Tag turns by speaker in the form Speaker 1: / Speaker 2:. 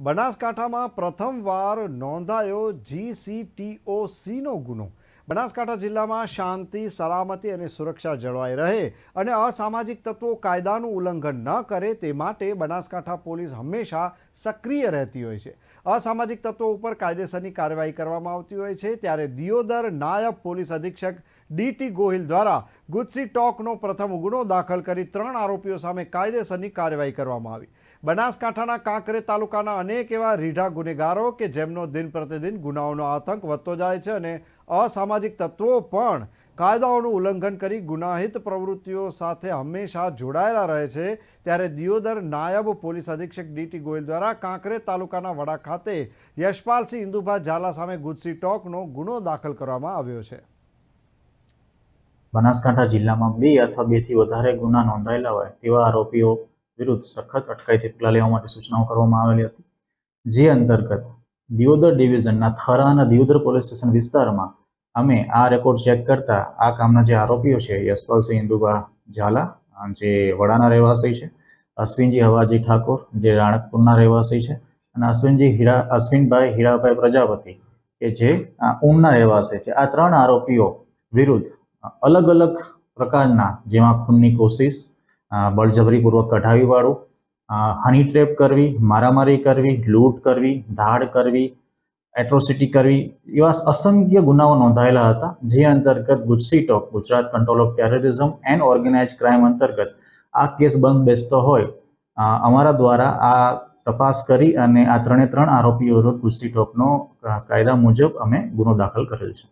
Speaker 1: બનાસકાંઠામાં પ્રથમવાર નોંધાયો જીસીટીઓસીનો ગુનો. બનાસકાંઠા જિલ્લામાં શાંતિ, સલામતી અને સુરક્ષા જળવાઈ રહે અને અસામાજિક તત્વો કાયદાનું ઉલ્લંઘન ન કરે તે માટે બનાસકાંઠા પોલીસ હંમેશા સક્રિય રહેતી હોય છે. અસામાજિક તત્વો ઉપર કાયદેસરની કાર્યવાહી કરવામાં આવતી હોય છે ત્યારે દિયોદર નાયબ પોલીસ અધિક્ષક ડીટી ગોહિલ દ્વારા ગુજસી ટોકનો પ્રથમ ગુનો દાખલ કરી ત્રણ આરોપીઓ સામે કાયદેસરની કાર્યવાહી કરવામાં આવી. બનાસકાંઠાના કાંકરે તાલુકાના અનેક એવા રીઢા ગુનેગારો કે જેમનો દિન પ્રતિદિન ગુનાઓનો આતંક વધતો જાય છે અને અસામાજિક તત્વો પણ કાયદાઓનું ઉલ્લંઘન કરી ગુનાહિત પ્રવૃત્તિઓ સાથે હંમેશા જોડાયેલા રહે છે. ત્યારે દિયોદર નાયબ પોલીસ અધિક્ષક ડીટી ગોયલ દ્વારા કાંકરે તાલુકાના વડા ખાતે યશપાલસિંહ ઇન્દુભા ઝાલા સામે ગુજસી ટોકનો ગુનો દાખલ કરવામાં આવ્યો છે.
Speaker 2: બનાસકાંઠા જિલ્લામાં બે અથવા બેથી વધારે ગુના નોંધાયેલા હોય તેવા આરોપીઓ વિરુદ્ધ સખત અટકાયતી પગલાં લેવા માટે સૂચનાઓ કરવામાં આવેલી હતી. જે અંતર્ગત દિયોદર ડિવિઝનના થરા અને દિયોદર પોલીસ સ્ટેશન વિસ્તારમાં અમે આ રેકોર્ડ ચેક કરતા આ કામના જે આરોપીઓ છે, યશપાલસિંહ ઇન્દુભા ઝાલા, જે વડાના રહેવાસી છે, અશ્વિનજી હવાજી ઠાકોર, જે રાણકપુરના રહેવાસી છે અને અશ્વિનજી હીરા, અશ્વિનભાઈ હીરાભાઈ પ્રજાપતિ, કે જે આ ઊનના રહેવાસી છે. આ ત્રણ આરોપીઓ વિરુદ્ધ અલગ અલગ પ્રકારના જેમાં ખૂનની કોશિશ બળજબરીપૂર્વક કઢાવીવાળું. વાળું હની ટ્રેપ કરવી, મારામારી કરવી, લૂંટ કરવી, ધાડ કરવી એટ્રોસિટી કરવી, એવા અસંખ્ય ગુનાઓ નોંધાયેલા હતા, જે અંતર્ગત GUJCTOC Gujarat control of terrorism and organise crime અંતર્ગત આ કેસ બંધ બેસતો હોય. અમારા દ્વારા આ તપાસ કરી અને આ ત્રણે ત્રણ આરોપીઓ વિરુદ્ધ ગુજસી કાયદા મુજબ અમે ગુનો દાખલ કરેલ છે.